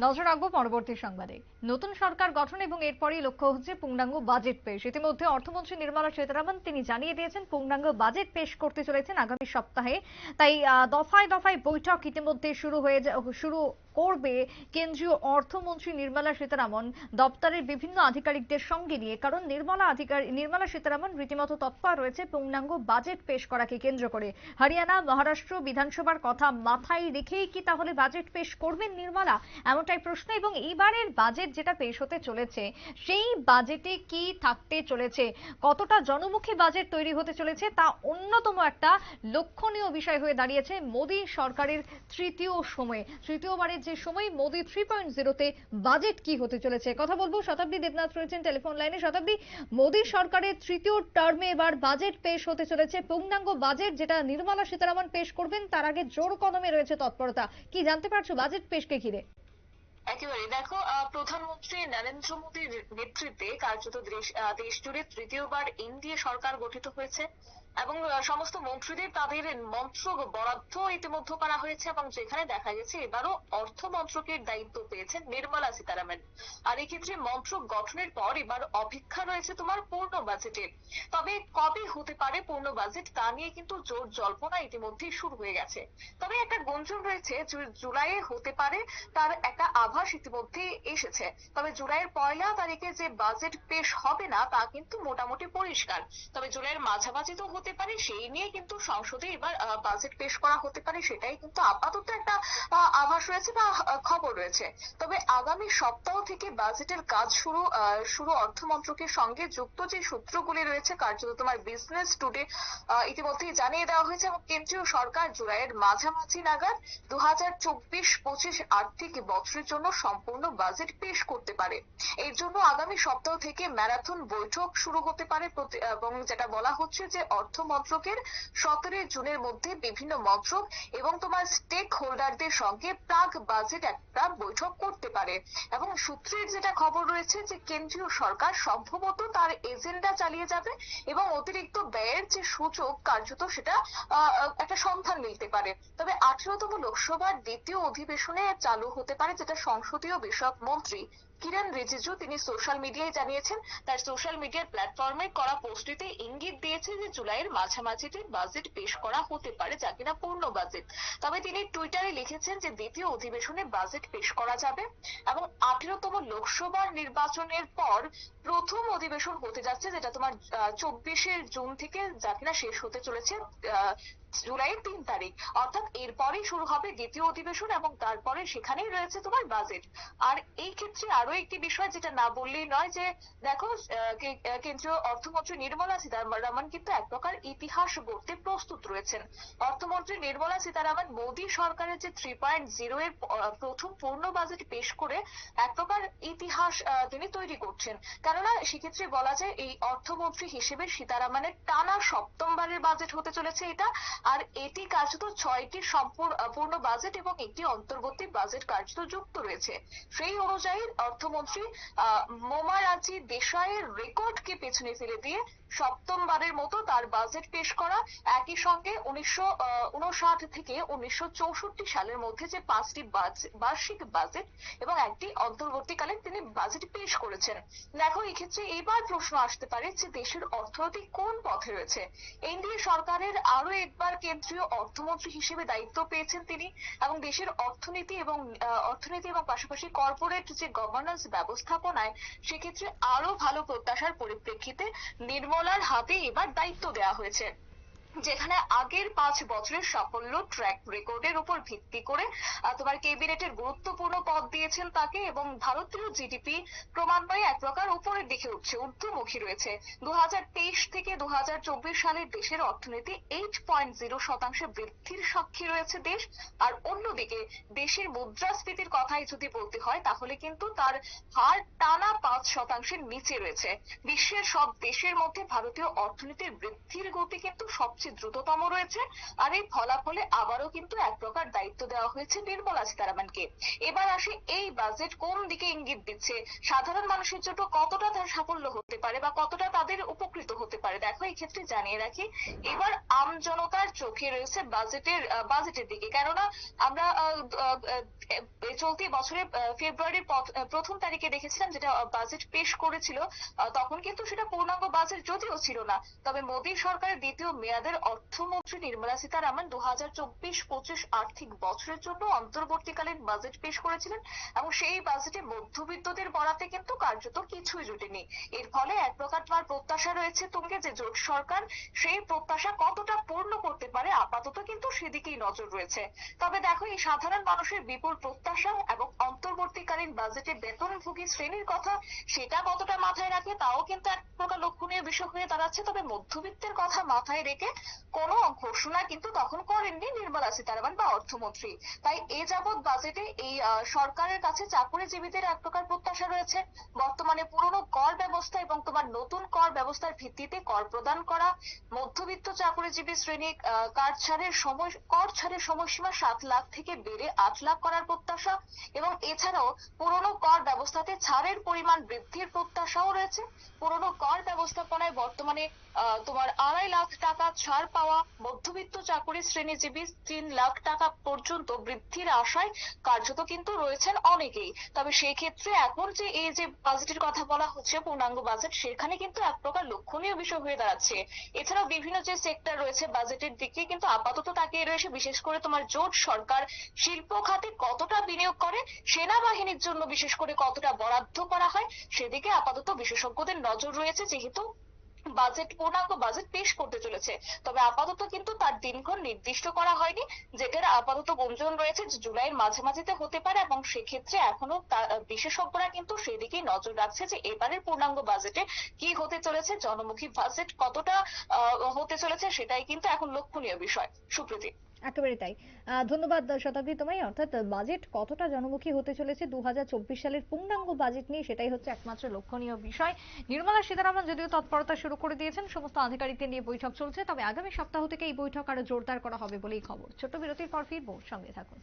নজর রাখব পরবর্তী সংবাদে। নতুন সরকার গঠন এবং এরপরই লক্ষ্য হচ্ছে পূর্ণাঙ্গ বাজেট পেশ। ইতিমধ্যে অর্থমন্ত্রী নির্মলা সীতারামন তিনি জানিয়ে দিয়েছেন, পূর্ণাঙ্গ বাজেট পেশ করতে চলেছেন আগামী সপ্তাহে। তাই দফায় দফায় বৈঠক ইতিমধ্যে শুরু হয়ে শুরু করবে কেন্দ্রীয় অর্থমন্ত্রী নির্মলা সীতারামন। দপ্তরের বিভিন্ন আধিকারিকদের সঙ্গে নিয়ে, কারণ নির্মলা আধিকারিক নির্মলা সীতারামন রীতিমতো তৎপর রয়েছে পূর্ণাঙ্গ বাজেট পেশ করাকে কেন্দ্র করে। হরিয়ানা, মহারাষ্ট্র বিধানসভার কথা মাথায় রেখেই কি তাহলে বাজেট পেশ করবেন নির্মলা? এমনটাই প্রশ্ন, এবং এইবারের বাজেট যেটা পেশ হতে চলেছে, সেই বাজেটে কি থাকতে চলেছে, কতটা জনমুখী বাজেট তৈরি হতে চলেছে, তা অন্যতম একটা লক্ষণীয় বিষয় হয়ে দাঁড়িয়েছে মোদী সরকারের তৃতীয় সময়ে। তৃতীয়বারের যে সময় মোদী থ্রি পয়েন্ট জিরোতে বাজেট কি হতে চলেছে? কথা বলব, শতাব্দী দেবনাথ রয়েছেন টেলিফোন লাইনে। শতাব্দী, মোদী সরকারের তৃতীয় টার্মে এবার বাজেট পেশ হতে চলেছে। পূর্ণাঙ্গ বাজেট যেটা নির্মলা সীতারামন পেশ করবেন, তার আগে জোর কদমে রয়েছে তৎপরতা। কি জানতে পারছ বাজেট পেশকে ঘিরে? একেবারে। দেখো প্রধানমন্ত্রী নরেন্দ্র মোদীর নেতৃত্বে কার্যত দেশ জুড়ে তৃতীয়বার এনডিএ সরকার গঠিত হয়েছে। এবং সমস্ত মন্ত্রীদের তাদের মন্ত্র বরাদ্দ ইতিমধ্যে করা হয়েছে এবং যেখানে দেখা গেছে এবারও অর্থ মন্ত্রকের দায়িত্ব পেয়েছেন নির্মলা সীতারামন। আর এক্ষেত্রে মন্ত্রক গঠনের পর এবার অপেক্ষা রয়েছে তোমার পূর্ণ বাজেটের। তবে কবে হতে পারে পূর্ণ বাজেট তা নিয়ে কিন্তু জোর জল্পনা ইতিমধ্যেই শুরু হয়ে গেছে। তবে একটা গুঞ্জন রয়েছে জুলাইয়ে হতে পারে তার একটা আভাস ইতিমধ্যে এসেছে। তবে জুলাইয়ের পয়লা তারিখে যে বাজেট পেশ হবে না তা কিন্তু মোটামুটি পরিষ্কার। তবে জুলাইয়ের মাঝামাঝি তো হতে পারে, সেই নিয়ে কিন্তু সংসদে এবার বাজেট পেশ করা হতে পারে, সেটাই কিন্তু আপাতত একটা আভাস রয়েছে বা খবর রয়েছে। তবে আগামী সপ্তাহ থেকে বাজেটের কাজ শুরু শুরু অর্থ মন্ত্রকের সঙ্গে যুক্ত যে সূত্রগুলি রয়েছে, কার্যত তোমার বিজনেস টুডে ইতিমধ্যেই জানিয়ে দেওয়া হয়েছে এবং কেন্দ্রীয় সরকার জুলাইয়ের মাঝামাঝি নাগাদ দু হাজার চব্বিশ পঁচিশ আর্থিক বছরের জন্য সম্পূর্ণ বাজেট পেশ করতে পারে। এর জন্য আগামী সপ্তাহ থেকে ম্যারাথন বৈঠক শুরু হতে পারে এবং যেটা বলা হচ্ছে যে অর্থ মন্ত্রকের সতেরোই জুনের মধ্যে বিভিন্ন মন্ত্রক এবং তোমার স্টেক হোল্ডারদের সঙ্গে প্রাক বাজেট একটা বৈঠক করতে পারে। এবং সূত্রের যেটা খবর রয়েছে যে কেন্দ্রীয় সরকার সম্ভবত তার এজেন্ডা চালিয়ে যাবে এবং অতিরিক্ত ব্যয়ের যে সূচক কার্যত সেটা একটা সন্ধান মিলতে পারে। তবে আঠেরোতম লোকসভার দ্বিতীয় অধিবেশনে চালু হতে পারে যেটা সংসদীয় বিষয়ক মন্ত্রী কিরণ রিজিজু। তিনি সোশ্যাল মিডিয়ায় জানিয়েছেন, তার সোশ্যাল মিডিয়ার প্ল্যাটফর্মে করা পোস্টটিতে ইঙ্গিত দিয়েছে যে জুলাইয়ের মাঝামাঝিতে বাজেট পেশ করা হতে পারে যা কিনা পূর্ণ বাজেট তবে তিনি টুইটারে লিখেছেন যে দ্বিতীয় অধিবেশনে বাজেট পেশ করা যাবে এবং আঠেরোতম লোকসভার নির্বাচনের পর প্রথম অধিবেশন হতে যাচ্ছে যেটা তোমার চব্বিশে জুন থেকে যা কিনা শেষ হতে চলেছে জুলাইয়ের তিন তারিখ। অর্থাৎ এরপরেই শুরু হবে দ্বিতীয় অধিবেশন এবং তারপরে সেখানেই রয়েছে তোমার বাজেট আর এই ক্ষেত্রে আরও একটি বিষয় যেটা না বললেই নয় যে, দেখো কেন্দ্রীয় অর্থমন্ত্রী নির্মলা সীতারামন কিন্তু এক প্রকার ইতিহাস গড়তে প্রস্তুত রয়েছেন। অর্থমন্ত্রী নির্মলা সীতারামন মোদী সরকারের যে থ্রি পয়েন্ট জিরো এর প্রথম পূর্ণ বাজেট পেশ করে এক প্রকার ইতিহাস তিনি তৈরি করছেন। কেননা সেক্ষেত্রে বলা যায় এই অর্থমন্ত্রী হিসেবে সীতারামনের টানা সপ্তমবারের বাজেট হতে চলেছে এটা। আর এটি কার্যত ছয়টি সম্পূর্ণ বাজেট এবং একটি অন্তর্বর্তী বাজেট কার্যত যুক্ত রয়েছে। সেই অনুযায়ী অর্থমন্ত্রী মোমারাজি দেশাইয়ের রেকর্ডকে পেছনে ফেলে দিয়ে সপ্তমবারের মতো তার বাজেট পেশ করা। একই সঙ্গে উনিশশো উনষাট থেকে উনিশশো চৌষট্টি সালের মধ্যে যে পাঁচটি বার্ষিক বাজেট এবং একটি অন্তর্বর্তীকালীন তিনি বাজেট পেশ করেছেন। দেখো, এক্ষেত্রে এবার প্রশ্ন আসতে পারে যে দেশের অর্থনীতি কোন পথে রয়েছে? এনডিএ সরকারের আরও একবার কেন্দ্রীয় অর্থমন্ত্রী হিসেবে দায়িত্ব পেয়েছেন তিনি এবং দেশের অর্থনীতি এবং অর্থনীতি এবং পাশাপাশি কর্পোরেট যে গভর্নেন্স ব্যবস্থাপনায়, সেক্ষেত্রে আরও ভালো প্রত্যাশার পরিপ্রেক্ষিতে নির্মলার হাতে এবার দায়িত্ব দেওয়া হয়েছে। যেখানে আগের পাঁচ বছরের সাফল্য ট্র্যাক রেকর্ডের উপর ভিত্তি করে তোমার ক্যাবিনেটের গুরুত্বপূর্ণ পদ দিয়েছেন তাকে এবং ভারতীয় জিডিপি ক্রমান্বয়ে এক প্রকার উপরের দিকে উঠছে, ঊর্ধ্বমুখী রয়েছে। দু হাজার তেইশ থেকে দু সালের দেশের অর্থনীতি এইট পয়েন্ট জিরো শতাংশে বৃদ্ধির সাক্ষী রয়েছে দেশ। আর অন্যদিকে, দেশের মুদ্রাস্ফীতির কথাই যদি বলতে হয়, তাহলে কিন্তু তার হার টানা পাঁচ শতাংশের নিচে রয়েছে। বিশ্বের সব দেশের মধ্যে ভারতীয় অর্থনীতির বৃদ্ধির গতি কিন্তু সবচেয়ে সবচেয়ে দ্রুততম রয়েছে আর এই ফলাফলে আবারও কিন্তু এক প্রকার দায়িত্ব দেওয়া হয়েছে নির্মলা সীতারামনকে। এবার আসে এই বাজেট কোন দিকে ইঙ্গিত দিচ্ছে? সাধারণ মানুষের জন্য কতটা তার সাফল্য হতে পারে বা কতটা তাদের উপকৃত হতে পারে? দেখো এই ক্ষেত্রে জানিয়ে রাখি এবার আম জনতার চোখে রয়েছে বাজেটের বাজেটের দিকে। কেননা আমরা চলতি বছরের আহ, ফেব্রুয়ারির প্রথম তারিখে দেখেছিলাম যেটা বাজেট পেশ করেছিল তখন কিন্তু সেটা পূর্ণাঙ্গ বাজেট যদিও ছিল না তবে মোদী সরকারের দ্বিতীয় মেয়াদের অর্থমন্ত্রী নির্মলা সীতারামন দু হাজার চব্বিশ পঁচিশ আর্থিক বছরের জন্য অন্তর্বর্তীকালীন বাজেট পেশ করেছিলেন এবং সেই বাজেটে মধ্যবিত্তদের বরাতে কিন্তু কার্যত কিছুই জুটেনি। এর ফলে এক প্রকার তোমার প্রত্যাশা রয়েছে তুঙ্গে যে জোট সরকার সেই প্রত্যাশা কতটা পূর্ণ করতে পারে আপাতত কিন্তু সেদিকেই নজর রয়েছে। তবে দেখো, এই সাধারণ মানুষের বিপুল প্রত্যাশা এবং অন্তর্বর্তীকালীন বাজেটে বেতনভোগী শ্রেণির কথা সেটা কতটা মাথায় রাখে তাও কিন্তু এক প্রকার লক্ষণীয় বিষয় হয়ে দাঁড়াচ্ছে। তবে মধ্যবিত্তের কথা মাথায় রেখে কোনো ঘোষণা কিন্তু তখন করেননি নির্মলা সীতারামন বা অর্থমন্ত্রী। তাই এ যাবৎ বাজেটে এই সরকারের কাছে চাকুরিজীবীদের এক প্রকার প্রত্যাশা রয়েছে। বর্তমানে পুরনো কর ব্যবস্থা এবং তোমার নতুন কর ব্যবস্থার ভিত্তিতে কর প্রদান করা, মধ্যবিত্ত চাকুরিজীবী শ্রেণি কার ছাড়ের সময়, কর ছাড়ের সময়সীমা সাত লাখ থেকে বেড়ে আট লাখ করার প্রত্যাশা এবং এছাড়াও পুরনো কর ব্যবস্থাতে ছাড়ের পরিমাণ বৃদ্ধির প্রত্যাশাও রয়েছে। পুরনো কর ব্যবস্থাপনায় বর্তমানে তোমার আড়াই লাখ টাকা ছাড় পাওয়া মধ্যবিত্ত চাকুরি শ্রেণীজীবী তিন লাখ টাকা পর্যন্ত বৃদ্ধির আশায় কার্যত কিন্তু রয়েছেন অনেকেই। তবে সেই ক্ষেত্রে এখন যে এই যে বাজেটের কথা বলা হচ্ছে, পূর্ণাঙ্গ বাজেট সেখানে কিন্তু এক প্রকার লক্ষণীয় বিষয় হয়ে দাঁড়াচ্ছে। এছাড়াও বিভিন্ন যে সেক্টর রয়েছে বাজেটের দিকে কিন্তু আপাতত তাকিয়ে রয়েছে, বিশেষ করে তোমার জোট সরকার শিল্প খাতে কতটা বিনিয়োগ করে, সেনাবাহিনীর জন্য বিশেষ করে কতটা বরাদ্দ করা হয়, সেদিকে আপাতত বিশেষজ্ঞদের নজর রয়েছে, যেহেতু বাজেট পূর্ণাঙ্গ বাজেট পেশ করতে চলেছে। তবে আপাতত কিন্তু তার দিনক্ষণ নির্দিষ্ট করা হয়নি যেটার আপাতত গুঞ্জন রয়েছে যে জুলাইয়ের মাঝামাঝিতে হতে পারে এবং সেক্ষেত্রে এখনও বিশেষজ্ঞরা কিন্তু সেদিকেই নজর রাখছে যে এবারের পূর্ণাঙ্গ বাজেটে কি হতে চলেছে, জনমুখী বাজেট কতটা হতে চলেছে সেটাই কিন্তু এখন লক্ষণীয় বিষয়। সুপ্রীতি। একেবারে তাই। ধন্যবাদ শতাব্দী তোমায়। অর্থাৎ বাজেট কতটা জনমুখী হতে চলেছে দু হাজার চব্বিশ সালের পূর্ণাঙ্গ বাজেট নিয়ে সেটাই হচ্ছে একমাত্র লক্ষণীয় বিষয়। নির্মলা সীতারামন যদিও তৎপরতা শুরু করে দিয়েছেন, সমস্ত আধিকারিকদের নিয়ে বৈঠক চলছে, তবে আগামী সপ্তাহ থেকে এই বৈঠক আরও জোরদার করা হবে বলেই খবর। ছোট বিরতির পর ফিরবো, সঙ্গে থাকুন।